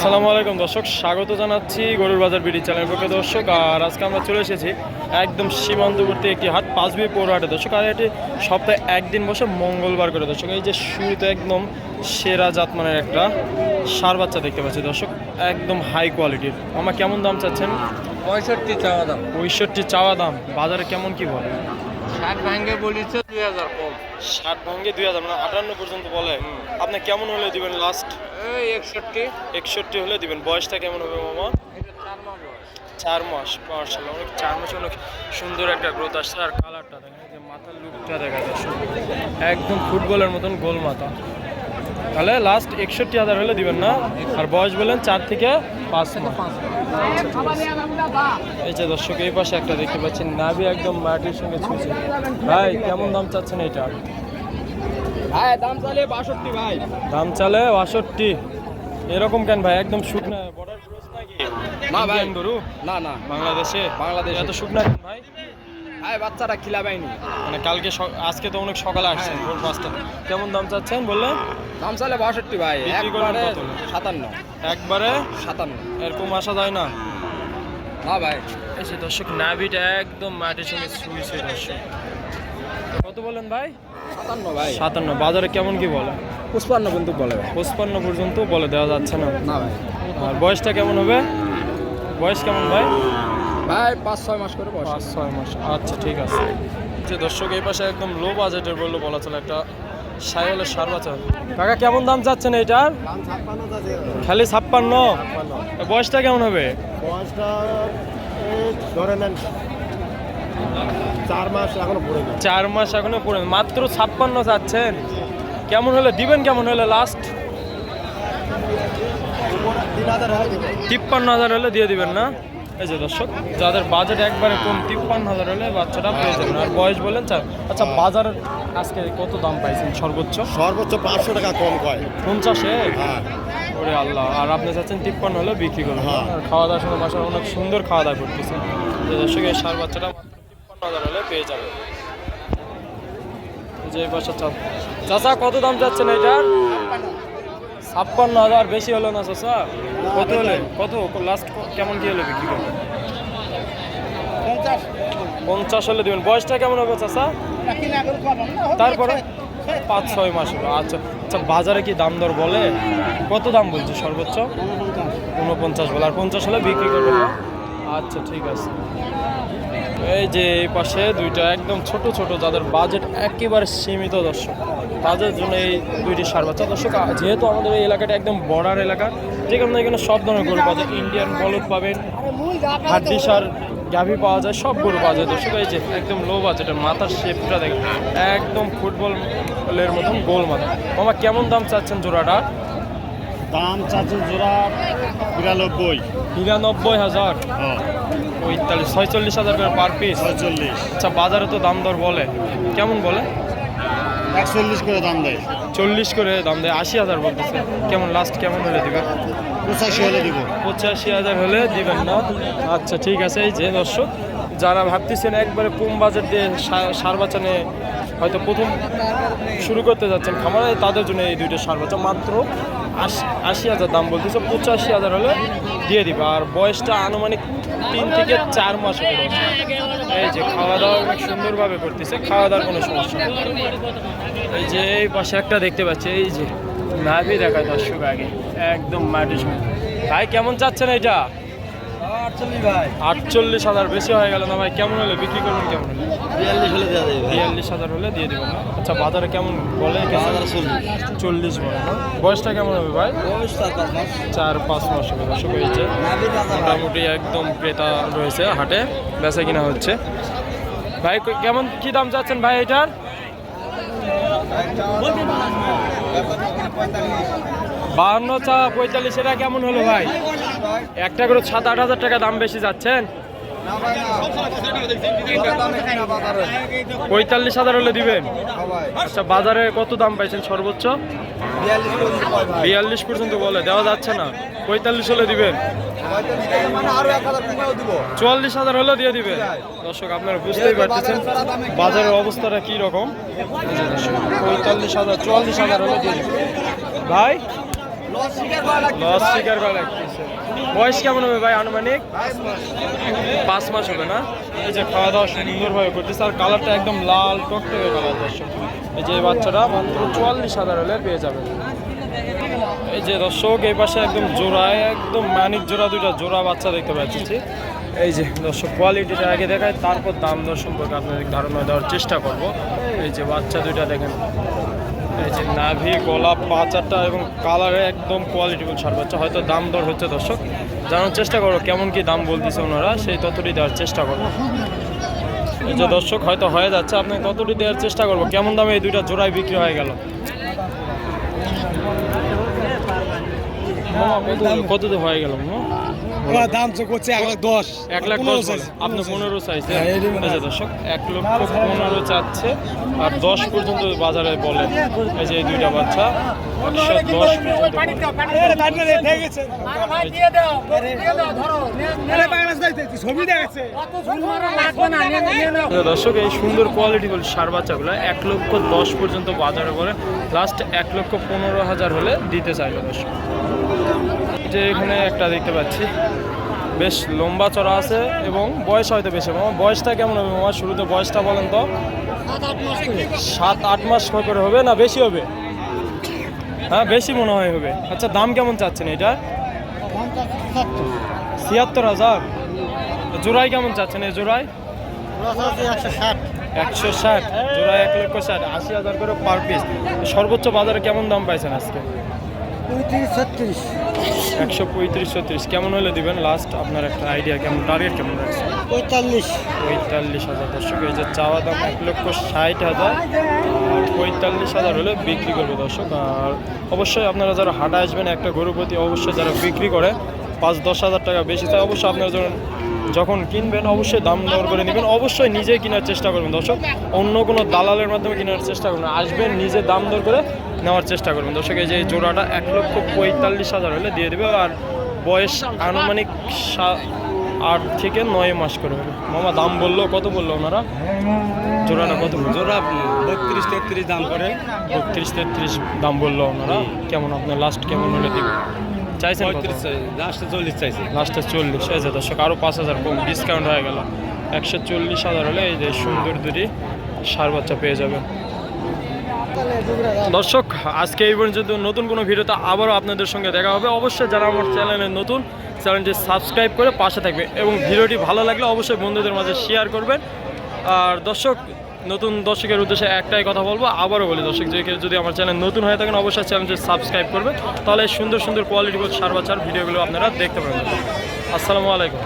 আসসালামু আলাইকুম দর্শক স্বাগত জানাচ্ছি গরুর বাজার বিডি চ্যানেল পক্ষে দর্শক। আর আজকে আমরা চলে এসেছি একদম সীমান্তবর্তী একটি হাট পাঁচবি পৌরহাটে। দর্শক আর এটি সপ্তাহে একদিন বসে মঙ্গলবার করে। দর্শক এই যে শুরুতে একদম সেরা জাতমানের একটা সার বাচ্চা দেখতে পাচ্ছি। দর্শক একদম হাই কোয়ালিটির আমার কেমন দাম চাচ্ছেন? পঁয়ষট্টি চাওয়া দাম। পঁয়ষট্টি চাওয়া দাম। বাজারে কেমন কি বলে? ষাট ভাঙ্গে বলিছে দুই হাজার কম। ষাট ভাঙ্গে দুই হাজার মানে আটান্ন পর্যন্ত বলে। আপনি কেমন হলে দিবেন লাস্ট একষট্টি। একষট্টি হলে দিবেন। বয়সটা কেমন হবে মামা? চার মাস মার্শাল্লাহ অনেক চার মাসে অনেক সুন্দর একটা গ্রোথ আসছে। আর কালারটা যে মাথার লুকটা দেখা একদম ফুটবলের মতন গোল মাথা তাহলে লাস্ট একষট্টি হাজার হলে দিবেন না। আর বয়স বলেন চার থেকে পাঁচ এই যে দর্শক এই পাশে একটা দেখতে পাচ্ছেন নাভি একদম মাটির সঙ্গে ছুঁছে ভাই কেমন দাম চাচ্ছেন এটা? দাম চালিয়ে বাষট্টি ভাই। দাম চালে বাষট্টি। এরকম কেন ভাই? একদম শুকনা বর্ডার না ভাই। গরু? না না। বাংলাদেশে? বাংলাদেশে। এত শুকনা কেন ভাই? ভাই বাচ্চাটা খিলা পাইনি মানে কালকে আজকে তো অনেক সকালে আসছেন ভোর পাঁচটা। কেমন দাম চাচ্ছেন বললেন? দাম চালে বাষট্টি ভাই একবারে সাতান্ন। একবারে? সাতান্ন। এরকম আসা যায় না? না ভাই। এই যে দর্শক নাভিটা একদম মাটির সঙ্গে শুয়েছে দর্শক। কত বলেন ভাই? সাতান্ন ভাই। সাতান্ন। বাজারে কেমন কি বলে? পুষ্পান্ন কিন্তু বলে ভাই। পঁচপান্ন পর্যন্ত বলে দেওয়া যাচ্ছে না। না ভাই। আর বয়সটা কেমন হবে? বয়স কেমন ভাই? ভাই পাঁচ ছয় মাস করে বয়স। পাঁচ ছয় মাস। আচ্ছা ঠিক আছে। যে দর্শক এই পাশে একদম লো বাজেটের বলল বলা চলে একটা সাইকেলের সার বাচ্চা। কাকা কেমন দাম চাচ্ছেন এইটার? খালি ছাপ্পান্ন। বয়সটা কেমন হবে? বয়সটা ধরে নেন চার মাস এখনও পড়ে চার মাস এখনও পড়ে মাত্র ছাপ্পান্ন চাচ্ছেন। কেমন হলে দিবেন কেমন হলে লাস্ট তিপ্পান্ন হাজার হলে দিয়ে দিবেন না? এই যে দর্শক যাদের বাজেট একবারে কম তিপ্পান্ন হাজার হলে বাচ্চাটা পেয়ে যাবেন। আর বয়স বলেন চার। আচ্ছা বাজার আজকে কত দাম পাইছেন? সর্বোচ্চ? সর্বোচ্চ পাঁচশো টাকা কম কয়। পঞ্চাশে? হ্যাঁ। ওরে আল্লাহ আর আপনি চাচ্ছেন তিপ্পান্ন হলে বিক্রি করবেন হ্যাঁ। আর খাওয়া দাওয়ার সময় বাসায় অনেক সুন্দর খাওয়া দাওয়া করতেছে। যে দর্শক এই সার বাচ্চাটা তিপ্পান্ন হাজার হলে পেয়ে যাবে। যে বাসা চাপ। চাচা কত দাম যাচ্ছেন এটার? ছাপ্পান্ন হাজার বেশি হলো না চাচা? কত হলে? কত? লাস্ট কেমন কি হলে বিক্রি করবেন পঞ্চাশ। হলে দিবেন। বয়সটা কেমন হবে চাচা? তারপরে? পাঁচ ছয় মাস হলো। আচ্ছা আচ্ছা বাজারে কি দাম দর বলে? কত দাম বলছে সর্বোচ্চ? উনপঞ্চাশ। বলে। আর পঞ্চাশ হলে বিক্রি করবে না? আচ্ছা ঠিক আছে। এই যে এই পাশে দুইটা একদম ছোট ছোট যাদের বাজেট একেবারে সীমিত দর্শক। তাদের জন্য এই দুইটি সার বাচ্চা। দর্শক যেহেতু আমাদের এই এলাকাটা একদম বর্ডার এলাকা যে কারণে এখানে সব ধরনের গরু পাওয়া যায়। ইন্ডিয়ান বলদ পাবেন হাড্ডি সার গাভি পাওয়া যায় সব গরু পাওয়া যায়। দর্শক এই যে একদম লো বাজেটের মাথার শেপটা দেখেন একদম ফুটবলের মতন গোল মাথা। মামা কেমন দাম চাচ্ছেন জোড়াটা? দাম চাচ্ছে জোড়া বিরানব্বই। নিরানব্বই হাজার। হ্যাঁ। পঁয়তাল্লিশ ছয়চল্লিশ হাজার করে পার পিস ছয়চল্লিশ। আচ্ছা বাজারে তো দাম দর বলে। কেমন বলে? একচল্লিশ করে দাম দেয়। চল্লিশ করে দাম দেয় আশি হাজার বলতেছে। কেমন লাস্ট কেমন হলে দিবেন? পঁচাশি হলে দিব। পঁচাশি হাজার হলে দিবেন না। আচ্ছা ঠিক আছে এই যে দর্শক যারা ভাবতেছেন একবারে কম বাজেট দিয়ে সার বাচ্চা নিয়ে হয়তো প্রথম শুরু করতে যাচ্ছেন খামারে তাদের জন্য এই দুইটা সার বাচ্চা মাত্র আশি আশি হাজার দাম বলতেছে পঁচাশি হাজার হলে দিয়ে দিবে। আর বয়সটা আনুমানিক তিন থেকে চার মাস। এই যে খাওয়া দাওয়া অনেক সুন্দরভাবে করতেছে খাওয়া দাওয়ার কোনো সমস্যা এই যে এই পাশে একটা দেখতে পাচ্ছি, এই যে নাভি দেখা দর্শক আগে, একদম মাটি ভাই, কেমন চাচ্ছেন এটা? আটচল্লিশ হাজার বেশি হয়ে গেল না ভাই? কেমন হলে? বিক্রি করবেন কেমন হলে? বিয়াল্লিশ হলে দেওয়া যাবে বিয়াল্লিশ হাজার হলে দিয়ে দেবেন না? আচ্ছা বাজারে কেমন বলে? চল্লিশ। বলে না? বয়সটা কেমন হবে ভাই? বয়স চার পাঁচ মাস। হবে দর্শক হয়েছে মোটামুটি একদম ক্রেতা রয়েছে হাটে। বেচা কিনা হচ্ছে। ভাই কেমন কি দাম চাচ্ছেন ভাই এটার? বাহান্ন চা পঁয়তাল্লিশ এটা কেমন হলো ভাই? একটা করে সাত, আট হাজার টাকা দাম বেশি যাচ্ছেন? পঁয়তাল্লিশ হাজার হলে দিবেন? আচ্ছা বাজারে কত দাম পাইছেন সর্বোচ্চ? বিয়াল্লিশ পর্যন্ত বলে, দেওয়া যাচ্ছে না। পঁয়তাল্লিশ হলে দিবেন? চুয়াল্লিশ হাজার হলে দিয়ে দিবেন। দর্শক, আপনারা বুঝতেই পারতেছেন বাজারের অবস্থাটা কি রকম? পঁয়তাল্লিশ হাজার, চুয়াল্লিশ হাজার হলে দিয়ে দিবেন। ভাই? লস স্বীকার করা বয়স কেমন হবে ভাই আনুমানিক? পাঁচ মাস হবে না? এই যে খাওয়া দাওয়া সুন্দরভাবে করতেছে আর কালারটা একদম লাল টকটকে কালার দর্শক। এই যে বাচ্চাটা মাত্র চুয়াল্লিশ হাজার হলে পেয়ে যাবে এই যে দর্শক এই পাশে একদম জোড়ায় একদম মানিক জোড়া দুইটা জোড়া বাচ্চা দেখতে পাচ্ছি। এই যে দর্শক কোয়ালিটিটা আগে দেখায় তারপর দাম দর সম্পর্কে আপনাদের ধারণা দেওয়ার চেষ্টা করব। এই যে বাচ্চা দুইটা দেখেন। এই যে নাভি গলা পাচারটা এবং কালারে একদম কোয়ালিটিফুল সার বাচ্চা হয়তো দাম দর হচ্ছে দর্শক। জানার চেষ্টা করো, কেমন কি দাম বলতেছে ওনারা, সেই ততটি দেওয়ার চেষ্টা করো। এই যে দর্শক, হয়তো হয়ে যাচ্ছে আপনি ততটি দেওয়ার চেষ্টা করব। কেমন দামে এই দুইটা জোড়ায় বিক্রি হয়ে গেল? কত- হয়ে গেল? ওরা দাম তো করছে এক লাখ দশ। এক লাখ দশ বলে। আপনি পনেরো চাইছে এই যে দর্শক এক লক্ষ পনেরো চাচ্ছে। আর দশ পর্যন্ত বাজারে বলে এই যে দুইটা বাচ্চা দশ দর্শক এই সুন্দর কোয়ালিটি বলে সার বাচ্চাগুলো। এক লক্ষ দশ পর্যন্ত বাজারে বলে লাস্ট এক লক্ষ পনেরো হাজার হলে দিতে চাইলো দর্শক। যে এখানে একটা দেখতে পাচ্ছি। বেশ লম্বা চড়া আছে এবং বয়স হয়তো বেশি মামা বয়সটা কেমন হবে মামা? শুরুতে বয়সটা বলেন তো। সাত আট মাস করে হবে না বেশি হবে? হ্যাঁ বেশি মনে হয় হবে। আচ্ছা দাম কেমন চাচ্ছেন এটা? ছিয়াত্তর হাজার। জোড়াই কেমন চাচ্ছেন এই জোড়াই একশো ষাট। জোড়া এক লক্ষ ষাট। আশি হাজার করে পার পিস। সর্বোচ্চ বাজারে কেমন দাম পাইছেন আজকে? একশো পঁয়ত্রিশ ছত্রিশ। কেমন হলে দিবেন? লাস্ট আপনার একটা আইডিয়া কেমন? টার্গেট কেমন রাখছে পঁয়তাল্লিশ। পঁয়তাল্লিশ হাজার। দর্শক এই যে চাওয়া দাম এক লক্ষ ষাট হাজার পঁয়তাল্লিশ হাজার হলে বিক্রি করবে দর্শক। আর অবশ্যই আপনারা যারা হাটে আসবেন একটা গরু প্রতি অবশ্যই যারা বিক্রি করে পাঁচ দশ হাজার টাকা বেশি চাই অবশ্যই আপনারা যখন যখন কিনবেন অবশ্যই দাম দর করে নেবেন। অবশ্যই নিজেই কেনার চেষ্টা করবেন দর্শক। অন্য কোনো দালালের মাধ্যমে কেনার চেষ্টা করবেন আসবেন নিজে দাম দর করে নেওয়ার চেষ্টা করবেন। দর্শক এই যে এই জোড়াটা এক লক্ষ পঁয়তাল্লিশ হাজার হলে দিয়ে দেবে আর বয়স আনুমানিক সা- আট থেকে নয় মাস করে হবে। মামা দাম বলল কত বলল ওনারা? জোড়াটা কত জোড়া বত্রিশ তেত্রিশ দাম করে। বত্রিশ তেত্রিশ দাম বলল ওনারা। কেমন আপনার লাস্ট কেমন হলে দিবে? চাইছেন লাস্টে চল্লিশ চাইছে। লাস্টে চল্লিশ। এই যে দর্শক আরও পাঁচ হাজার কম ডিসকাউন্ট হয়ে গেল। একশো চল্লিশ হাজার হলে এই যে সুন্দর দুটি সার বাচ্চা পেয়ে যাবেন। দর্শক, আজকে এই পর্যন্ত নতুন কোনো ভিডিওতে আবারও আপনাদের সঙ্গে দেখা হবে। অবশ্যই যারা আমার চ্যানেলে নতুন, চ্যানেলটি সাবস্ক্রাইব করে পাশে থাকবে এবং ভিডিওটি ভালো লাগলে অবশ্যই বন্ধুদের মাঝে শেয়ার করবেন। আর দর্শক, নতুন দর্শকের উদ্দেশ্যে একটাই কথা বলব, আবারও বলি দর্শক, যে কেউ যদি আমার চ্যানেল নতুন হয়ে থাকেন, অবশ্যই চ্যানেলটি সাবস্ক্রাইব করবে তাহলে সুন্দর সুন্দর কোয়ালিটি সার বাচ্চার ভিডিওগুলো আপনারা দেখতে পাবেন। আসসালামু আলাইকুম।